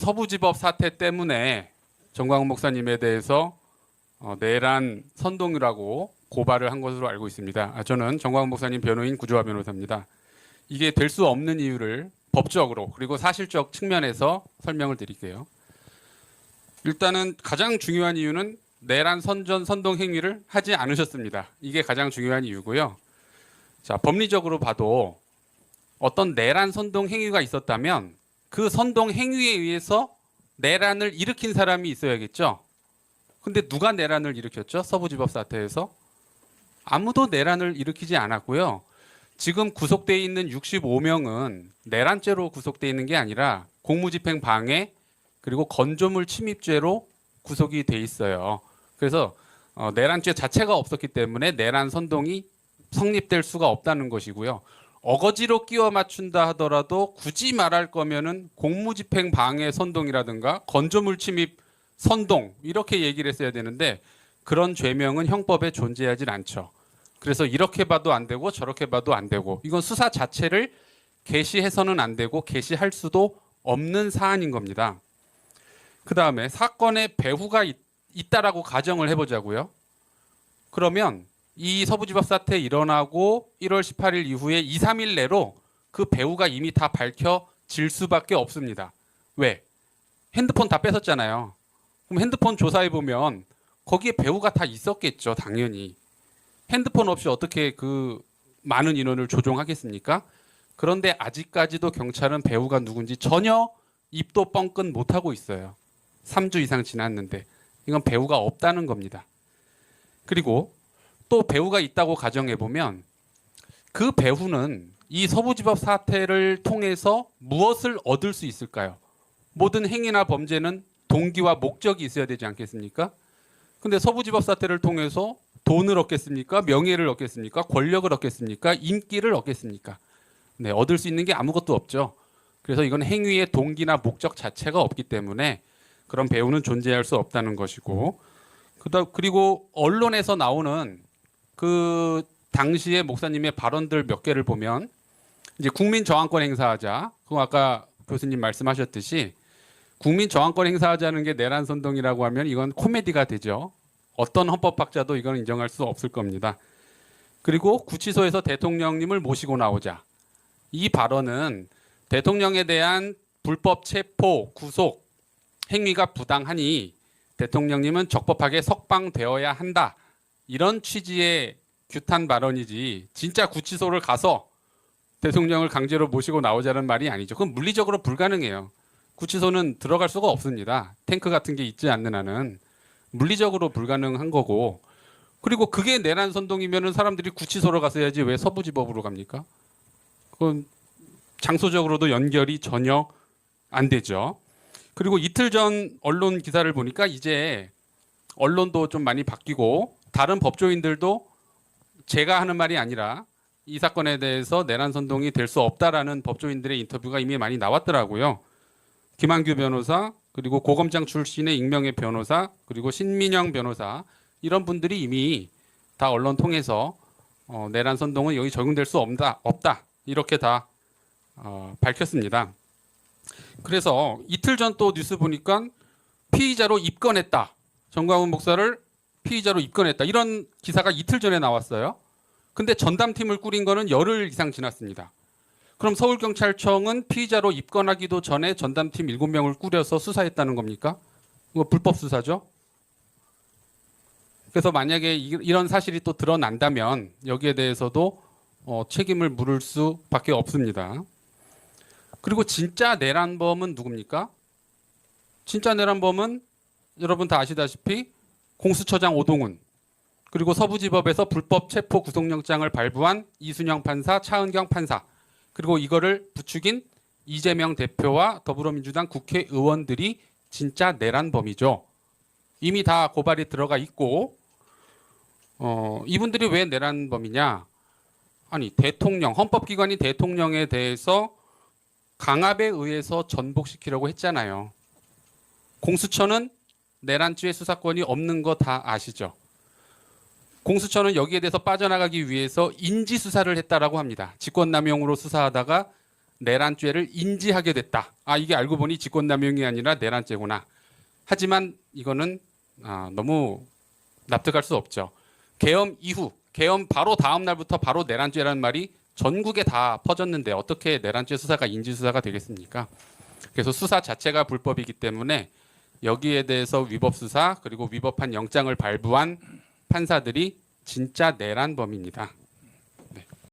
서부지법 사태 때문에 정광훈 목사님에 대해서 어, 내란 선동이라고 고발을 한 것으로 알고 있습니다. 아, 저는 정광훈 목사님 변호인 구조화 변호사입니다. 이게 될 수 없는 이유를 법적으로 그리고 사실적 측면에서 설명을 드릴게요. 일단은 가장 중요한 이유는 내란 선전 선동 행위를 하지 않으셨습니다. 이게 가장 중요한 이유고요. 자, 법리적으로 봐도 어떤 내란 선동 행위가 있었다면 그 선동 행위에 의해서 내란을 일으킨 사람이 있어야겠죠. 근데 누가 내란을 일으켰죠? 서부지법 사태에서 아무도 내란을 일으키지 않았고요. 지금 구속돼 있는 65명은 내란죄로 구속돼 있는 게 아니라 공무집행 방해 그리고 건조물 침입죄로 구속이 돼 있어요. 그래서 어, 내란죄 자체가 없었기 때문에 내란 선동이 성립될 수가 없다는 것이고요. 어거지로 끼워 맞춘다 하더라도 굳이 말할 거면은 공무집행 방해 선동이라든가 건조물 침입 선동 이렇게 얘기를 했어야 되는데 그런 죄명은 형법에 존재하진 않죠. 그래서 이렇게 봐도 안 되고 저렇게 봐도 안 되고 이건 수사 자체를 개시해서는 안 되고 개시할 수도 없는 사안인 겁니다. 그 다음에 사건의 배후가 있, 있다라고 가정을 해보자고요. 그러면 이 서부지법 사태 일어나고 1월 18일 이후에 2, 3일 내로 그 배후가 이미 다 밝혀질 수밖에 없습니다. 왜? 핸드폰 다 뺏었잖아요. 그럼 핸드폰 조사해 보면 거기에 배후가 다 있었겠죠, 당연히. 핸드폰 없이 어떻게 그 많은 인원을 조종하겠습니까? 그런데 아직까지도 경찰은 배우가 누군지 전혀 입도 뻥끗 못 하고 있어요. 3주 이상 지났는데 이건 배우가 없다는 겁니다. 그리고 또 배우가 있다고 가정해 보면 그 배우는 이 서부지법 사태를 통해서 무엇을 얻을 수 있을까요? 모든 행위나 범죄는 동기와 목적이 있어야 되지 않겠습니까? 근데 서부지법 사태를 통해서 돈을 얻겠습니까? 명예를 얻겠습니까? 권력을 얻겠습니까? 인기를 얻겠습니까? 네, 얻을 수 있는 게 아무것도 없죠. 그래서 이건 행위의 동기나 목적 자체가 없기 때문에 그런 배우는 존재할 수 없다는 것이고 그다 그리고 언론에서 나오는 그 당시의 목사님의 발언들 몇 개를 보면 이제 국민 저항권 행사하자. 그거 아까 교수님 말씀하셨듯이 국민 저항권 행사하자는 게 내란 선동이라고 하면 이건 코미디가 되죠. 어떤 헌법학자도 이건 인정할 수 없을 겁니다. 그리고 구치소에서 대통령님을 모시고 나오자. 이 발언은 대통령에 대한 불법 체포, 구속 행위가 부당하니 대통령님은 적법하게 석방되어야 한다. 이런 취지의 규탄 발언이지 진짜 구치소를 가서 대통령을 강제로 모시고 나오자는 말이 아니죠. 그건 물리적으로 불가능해요. 구치소는 들어갈 수가 없습니다. 탱크 같은 게 있지 않는 한은 물리적으로 불가능한 거고 그리고 그게 내란 선동이면은 사람들이 구치소로 갔어야지 왜 서부지법으로 갑니까? 그건 장소적으로도 연결이 전혀 안 되죠. 그리고 이틀 전 언론 기사를 보니까 이제 언론도 좀 많이 바뀌고 다른 법조인들도 제가 하는 말이 아니라 이 사건에 대해서 내란 선동이 될 수 없다라는 법조인들의 인터뷰가 이미 많이 나왔더라고요. 김한규 변호사 그리고 고검장 출신의 익명의 변호사 그리고 신민영 변호사 이런 분들이 이미 다 언론 통해서 어, 내란 선동은 여기 적용될 수 없다 없다 이렇게 다 어, 밝혔습니다. 그래서 이틀 전 또 뉴스 보니까 피의자로 입건했다 정광훈 목사를 피의자로 입건했다 이런 기사가 이틀 전에 나왔어요. 근데 전담팀을 꾸린 거는 열흘 이상 지났습니다. 그럼 서울경찰청은 피의자로 입건하기도 전에 전담팀 7명을 꾸려서 수사했다는 겁니까? 이거 불법 수사죠? 그래서 만약에 이- 이런 사실이 또 드러난다면 여기에 대해서도 어, 책임을 물을 수밖에 없습니다. 그리고 진짜 내란범은 누굽니까? 진짜 내란범은 여러분 다 아시다시피 공수처장 오동훈 그리고 서부지법에서 불법 체포 구속영장을 발부한 이순영 판사, 차은경 판사 그리고 이거를 부추긴 이재명 대표와 더불어민주당 국회의원들이 진짜 내란범이죠. 이미 다 고발이 들어가 있고 어, 이분들이 왜 내란범이냐? 아니 대통령 헌법기관인 대통령에 대해서 강압에 의해서 전복시키려고 했잖아요. 공수처는 내란죄 수사권이 없는 거 다 아시죠? 공수처는 여기에 대해서 빠져나가기 위해서 인지 수사를 했다라고 합니다. 직권남용으로 수사하다가 내란죄를 인지하게 됐다. 아 이게 알고 보니 직권남용이 아니라 내란죄구나. 하지만 이거는 아, 너무 납득할 수 없죠. 계엄 이후, 계엄 바로 다음 날부터 바로 내란죄라는 말이 전국에 다 퍼졌는데 어떻게 내란죄 수사가 인지 수사가 되겠습니까? 그래서 수사 자체가 불법이기 때문에 여기에 대해서 위법 수사 그리고 위법한 영장을 발부한 판사들이 진짜 내란범입니다.